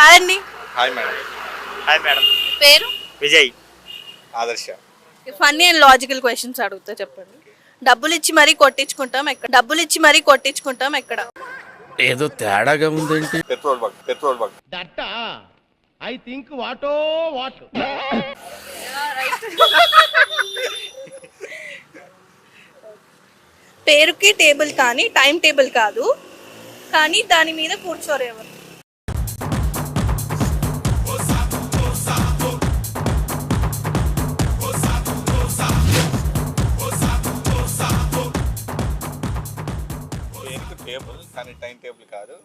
Hi అండి hi madam hi madam పేరు? విజయ్. ఆదర్శ. ఫన్నీ అండ్ లాజికల్ క్వశ్చన్స్ అడుగుతా చెప్పండి. డబ్బులు ఇచ్చి మరీ కొట్టించుకుంటాం ఎక్కడ? డబ్బులు ఇచ్చి మరీ కొట్టించుకుంటాం ఎక్కడ? ఏదో తేడాగా ఉందేంటి? Petrol bunk petrol bunk that I think వాటో what? పేరుకి టేబుల్ కానీ టైం టేబుల్ కాదు. కానీ దాని మీద కూర్చోరు ఎవరు టేబుల్ కానీ టైం టేబుల్ కాదు.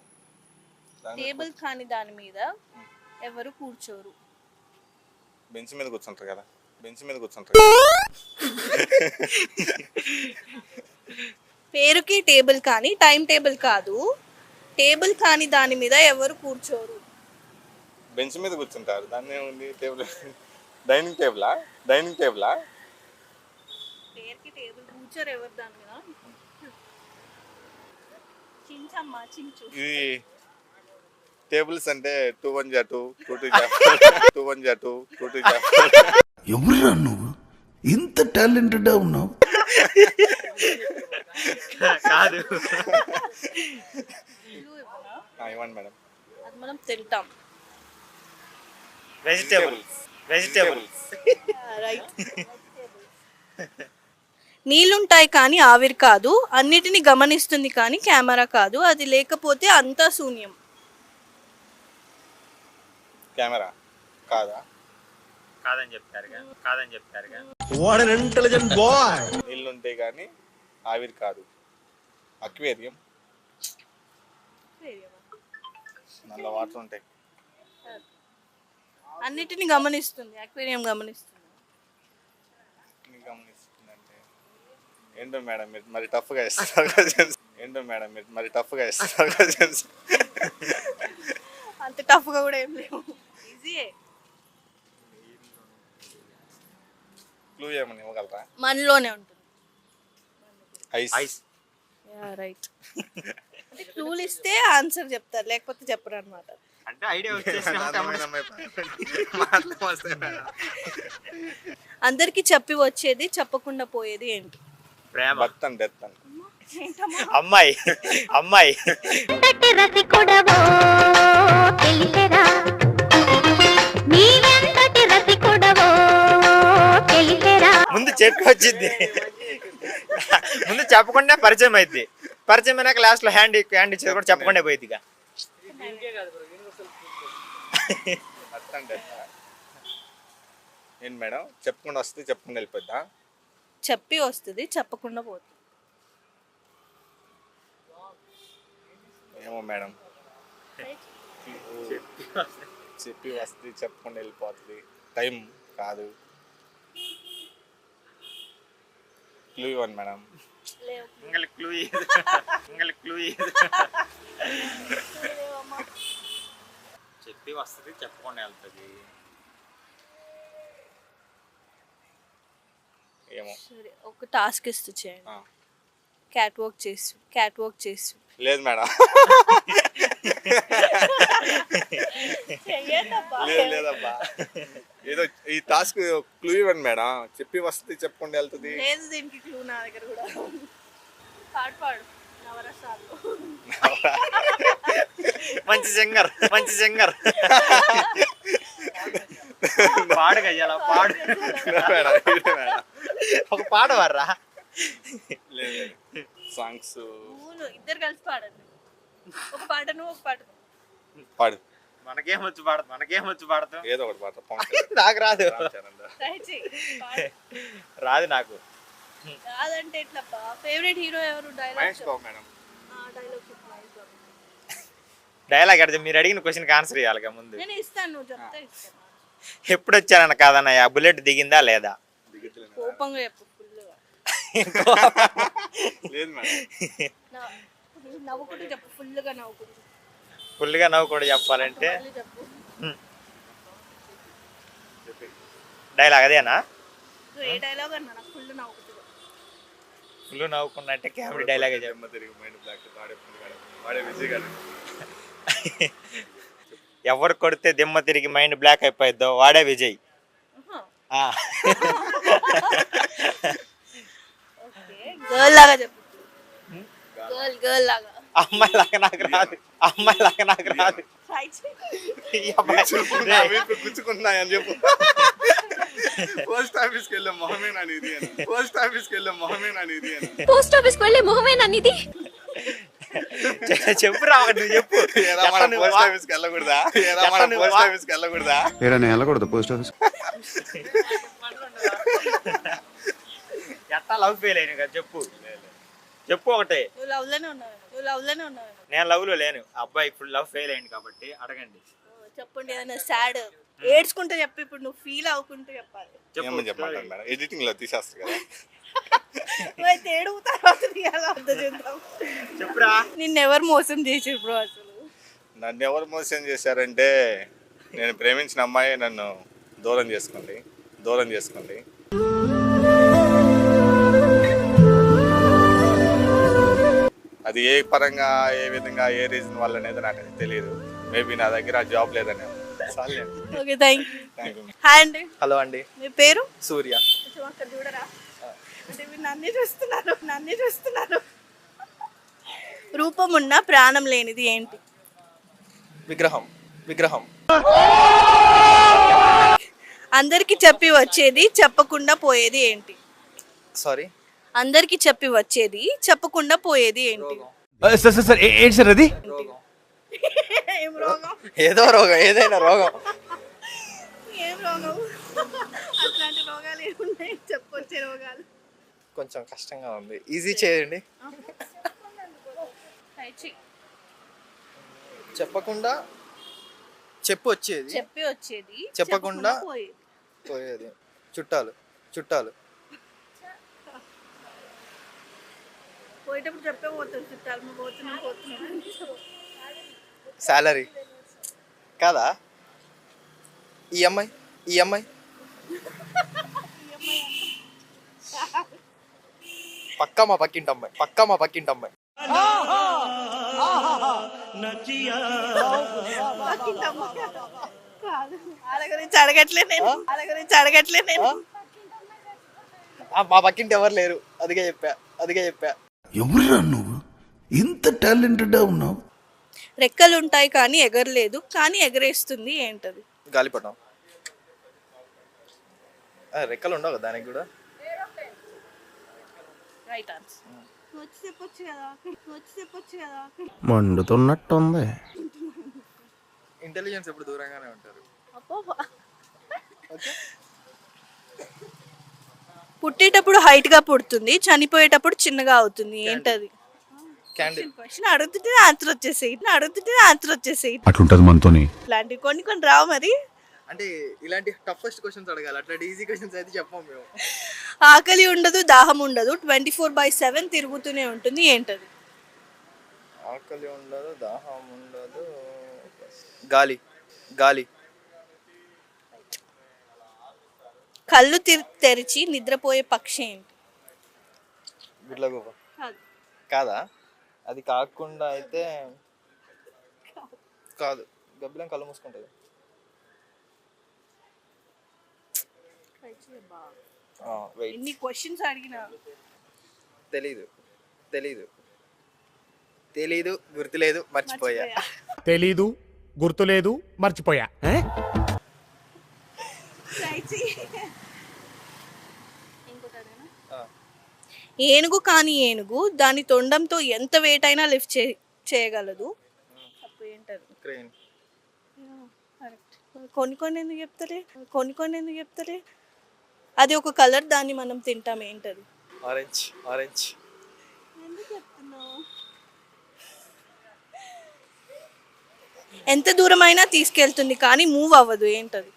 టేబుల్ కాని దాని మీద ఎవరు కూర్చోరు. బెంచ్ మీద కూర్చుంటారు కదా. బెంచ్ మీద కూర్చుంటారు. పేరుకి టేబుల్ కానీ టైం టేబుల్ కాదు. టేబుల్ కాని దాని మీద ఎవరు కూర్చోరు. బెంచ్ మీద కూర్చుంటారు. దాన్ని ఏముంది టేబుల్. డైనింగ్ టేబులా? డైనింగ్ టేబులా? పేరుకి టేబుల్ కూర్చోరు ఎవరు దాని మీద? ఇది టేబుల్స్ అంటే టూ వన్ జా టూ టూ టూ జా టూ వన్ జా టూ టూ టూ జా ఎవరురా నువ్వు? ఇంత టాలెంటెడ్ ఉన్నావు? కాదు. ఇవ్వండి మేడం. అది మనం తింటాం. Vegetables vegetables right. నీళ్ళుంటాయి కానీ ఆవిరి కాదు అన్నిటిని గమనిస్తుంది కానీ కెమెరా కాదు అది లేకపోతే అంతా శూన్యం. కెమెరా కాదా? కాదని చెప్తారుగా కాదని చెప్తారుగా వాట్ అన్ ఇంటెలిజెంట్ బాయ్ నీళ్ళు ఉంటాయి కానీ ఆవిరి కాదు. అక్వేరియం. నల్ల వాటర్ ఉంటాయి. అన్నిటిని గమనిస్తుంది అక్వేరియం గమనిస్తుంది. ఇన్ని గమనిస్తుందంటే ఏంటో మేడం మీరు మరి టఫ్గా ఇస్తారు. ఏంటో మేడం మీరు మరి టఫ్గా ఇస్తారు. అంత టఫ్గా కూడా ఏం లేవు. ఈజీయే క్లూ ఏమని ఇవ్వగలరా? మనలోనే ఉంటుంది. ఐస్ ఐస్ రైట్ అంటే క్లూలు ఇస్తే ఆన్సర్ చెప్తారు లేకపోతే చెప్పరు అనమాట అంటే ఐడియా వచ్చేసి అందరికి చెప్పి వచ్చేది చెప్పకుండా పోయేది ఏంటి? ప్రేమ. అండ్ అమ్మాయి అమ్మాయి. ముందు చెప్పి వచ్చింది. ముందు చెప్పకుండా పరిచయం అయింది పరిచయం అయినాక లాస్ట్లో హ్యాండ్ హ్యాండ్ ఇచ్చేది కూడా చెప్పకుండా పోయింది ఇక. ఏంటి మేడం? చెప్పకుండా వస్తే చెప్పకుండా వెళ్ళిపోద్దా? చెప్పి వస్తుంది చెప్పకుండా పోతుంది ఏమో మేడం చెప్పి వస్తే చెప్పకుండా వెళ్ళిపోతుంది టైం కాదు క్లూ ఇవ్వండి మేడం உங்களுக்கு క్లూ உங்களுக்கு క్లూ చెప్పి వస్తుంది చెప్పకుండా వెళ్తుంది ఏమో. సరే ఒక టాస్క్ ఇస్తూ చేయండి. ఆ. క్యాట్ వాక్ చేస్తూ క్యాట్ వాక్ చేస్తూ లేదు మేడం. లేదు లేదబ్బా. ఏదో ఈ టాస్క్ క్లూ ఇవ్వండి మేడం. చెప్పి వస్తే చెప్పకుండా వెళ్తుంది. లేదు దీనికి క్లూ నా దగ్గర కూడా. పాడు పాడు. నవరసాలు. మంచి సింగర్ మంచి సింగర్. పాడు గయ్యాల పాడు. మేడం ఇదే మేడం. ఒక పాట వర్రా సాంగ్స్ నువ్వు ఇద్దరు కలిసి పాడండి. ఒక పాట నువ్వు ఒక పాట. పాడు. మనకేం వచ్చి పాడతాం మనకేం వచ్చి పాడతాం ఏదో ఒకటి పాట. నాకు రాదు. రాదు నాకు. కాదంటే ఎట్లా ఫేవరెట్ హీరో ఎవరు? Dialogue madam. డైలాగ్ అడితే మీరు అడిగిన క్వశ్చన్కి ఆన్సర్ ఇవ్వాలిగా ముందు. నేను ఇస్తాను నువ్వు చెప్తే ఇస్తాను. ఎప్పుడు వచ్చానన్న కాదన్నయ్య? బుల్లెట్ దిగిందా లేదా. కోపంగా చెప్పు ఫుల్గా లేదు మేడం. నవ్వుకుంటూ చెప్పు ఫుల్గా నవ్వుకుంటూ. ఫుల్గా నవ్వు కూడా చెప్పాలంటే డైలాగ్ అదేనా? నువ్వు ఏ డైలాగ్ అన్నా నాకు ఫుల్ నవ్వుకుంటూ చెప్పు. ఫుల్ నవ్వుకున్నా అంటే కామెడీ డైలాగే చెప్పు. ఎవరు కొడితే దిమ్మ తిరిగి మైండ్ బ్లాక్ అయిపోయిద్దో వాడే విజయ్. ఆ. గర్ల్ లాగా చెప్పు. గర్ల్ గర్ల్ లాగా. అమ్మాయి లాగా నాకు రాదు. అమ్మాయి లాగా నాకు రాదు. చెప్పు. పోస్ట్ ఆఫీస్కి వెళ్ళే మొహమే నా ఇది అని. పోస్ట్ ఆఫీస్కి వెళ్ళే మొహమే నా పోస్ట్ ఆఫీస్ వెళ్ళే మొహమే ఒకటి నువ్వు చెప్పు. పోస్ట్ వా- ఆఫీస్కి వెళ్ళకూడదా? పోస్ట్ వా- ఆఫీస్కి వెళ్ళకూడదా? వెళ్ళకూడదు పోస్ట్ ఆఫీస్. ఎట్లా లవ్ ఫెయిల్ అయినా కదా చెప్పు. చెప్పు ఒకటే. నువ్వు లవ్లోనే ఉన్నావు నువ్వు లవ్లోనే ఉన్నావు. నేను లవ్లో లేను. అబ్బాయి ఇప్పుడు లవ్ ఫెయిల్ అయింది కాబట్టి అడగండి. చెప్పండి ఏదైనా సాడ్ ఏడ్చుకుంటే చెప్పి ఇప్పుడు నువ్వు ఫీల్ అవ్వకుంటూ చెప్పాలి. ఏమని చెప్పమంటాను మేడం? ఎడిటింగ్లో తీసేస్తారు కదా. నువ్వైతే ఏడుపు తర్వాత తీయాలా? అర్థం చేద్దాం. చెప్పురా. మోసం అసలు? నన్ను ఎవరు మోసం చేశారంటే నేను ప్రేమించిన అమ్మాయి నన్ను దూరం చేసుకుంది దూరం చేసుకుంది అది ఏ పరంగా ఏ విధంగా ఏ రీజన్ వల్ల అనేది నాకు అది తెలియదు మేబీ నా దగ్గర జాబ్ లేదని హాయ్ అండి. హలో అండి. మీ పేరు? సూర్య. చూడరా? నన్నే చూస్తున్నారు నన్నే చూస్తున్నారు. రూపం ఉన్న ప్రాణం లేనిది ఏంటి? విగ్రహం విగ్రహం. అందరికి చెప్పి వచ్చేది చెప్పకుండా పోయేది ఏంటి? సారీ అందరికి చెప్పి వచ్చేది చెప్పకుండా పోయేది ఏంటి? సార్ సార్ సార్ ఏంటి సార్ అది? ఏం రోగం? ఏదో రోగం ఏదైనా రోగం. ఏం రోగం? అట్లాంటి రోగాలు ఏమున్నాయి చెప్పొచ్చే రోగాలు. కొంచెం కష్టంగా ఉంది. ఈజీ చేయండి. చెప్పకుండా చెప్పు వచ్చేది. చెప్పి వచ్చేది చెప్పకుండా పోయేది. చుట్టాలు చుట్టాలు. పోయేటప్పుడు చెప్పే చుట్టాలు మేము పోతున్నాం పోతున్నాం శాలరీ కాదా? ఈఎంఐ ఈఎంఐ పక్కా మా పక్కింటి అమ్మాయి పక్కా మా పక్కింటి అమ్మాయి. మా పక్కింటి ఎవరు లేరు అదిగే చెప్పా అదిగే చెప్పా. ఎవరురా నువ్వు? ఇంత టాలెంటెడ్ ఉన్నావు. రెక్కలు ఉంటాయి కానీ ఎగరలేదు కానీ ఎగరేస్తుంది ఏంటది? గాలిపటం. ఆ, రెక్కలు ఉండవు కదా దానికి కూడా? Right answer మండుతున్నట్టుంది. ఇంటెలిజెన్స్ ఎప్పుడు దూరంగానే ఉంటారు? పుట్టేటప్పుడు హైట్గా పుడుతుంది చనిపోయేటప్పుడు చిన్నగా అవుతుంది. ఏంటది? క్యాండిల్ క్వశ్చన్ అడుగుతుంటే ఆన్సర్ వచ్చేసేయి అడుగుతుంటే ఆన్సర్ వచ్చేసేయి. అట్లుంటది మనతోని. ఇట్లాంటివి కొన్ని కొన్ని రావు మరి. అంటే ఇలాంటి టఫెస్ట్ క్వశ్చన్స్ అడగాలి అట్లాంటి ఈజీ క్వశ్చన్స్ అయితే చెప్పాం మేము. ఆకలి ఉండదు దాహం ఉండదు ట్వంటీ ఫోర్ బై సెవెన్ తిరుగుతూనే ఉంటుంది ఏంటది? ఆకలి ఉండదు దాహం ఉండదు. గాలి గాలి. కళ్ళు తెరి- తెరిచి నిద్రపోయే పక్షి ఏంటి? గుడ్లగూబ కాదా. అది కాకుండా అయితే కాదు. గబ్బిలం కళ్ళు మూసుకుంటుంది. ఎన్ని క్వశ్చన్స్ అడిగినా. తెలీదు. తెలీదు. తెలీదు గుర్తులేదు మర్చిపోయా. తెలీదు గుర్తులేదు మర్చిపోయా ఆ. ఏనుగు కాని ఏనుగు దాని తొండంతో ఎంత వెయిట్ అయినా లిఫ్ట్ చే చేయగలదు. కొన్ని కొన్ని ఎందుకు చెప్తలే? కొన్ని కొన్ని ఎందుకు చెప్తలే? అది ఒక కలర్ దాన్ని మనం తింటాం ఏంటది? ఆరెంజ్ ఆరెంజ్ ఎంత దూరమైనా తీసుకెళ్తుంది కానీ మూవ్ అవ్వదు ఏంటది?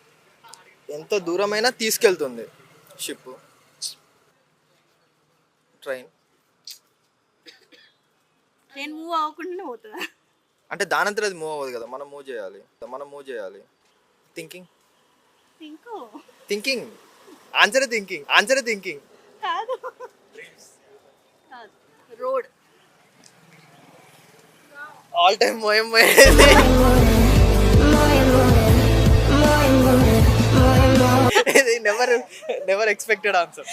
ఎంత దూరమైనా తీసుకెళ్తుంది షిప్ ట్రైన్? ట్రైన్ మూవ్ పోతుందా అంటే దానంతరం అది మూవ్ అవ్వదు కదా మనం మూవ్ చేయాలి. మనం మూవ్ చేయాలి. Thinking thinking answer thinking answer thinking కాదు. రోడ్ ఆల్ టైం మోయం నెవర్ నెవర్ ఎక్స్పెక్టెడ్ ఆన్సర్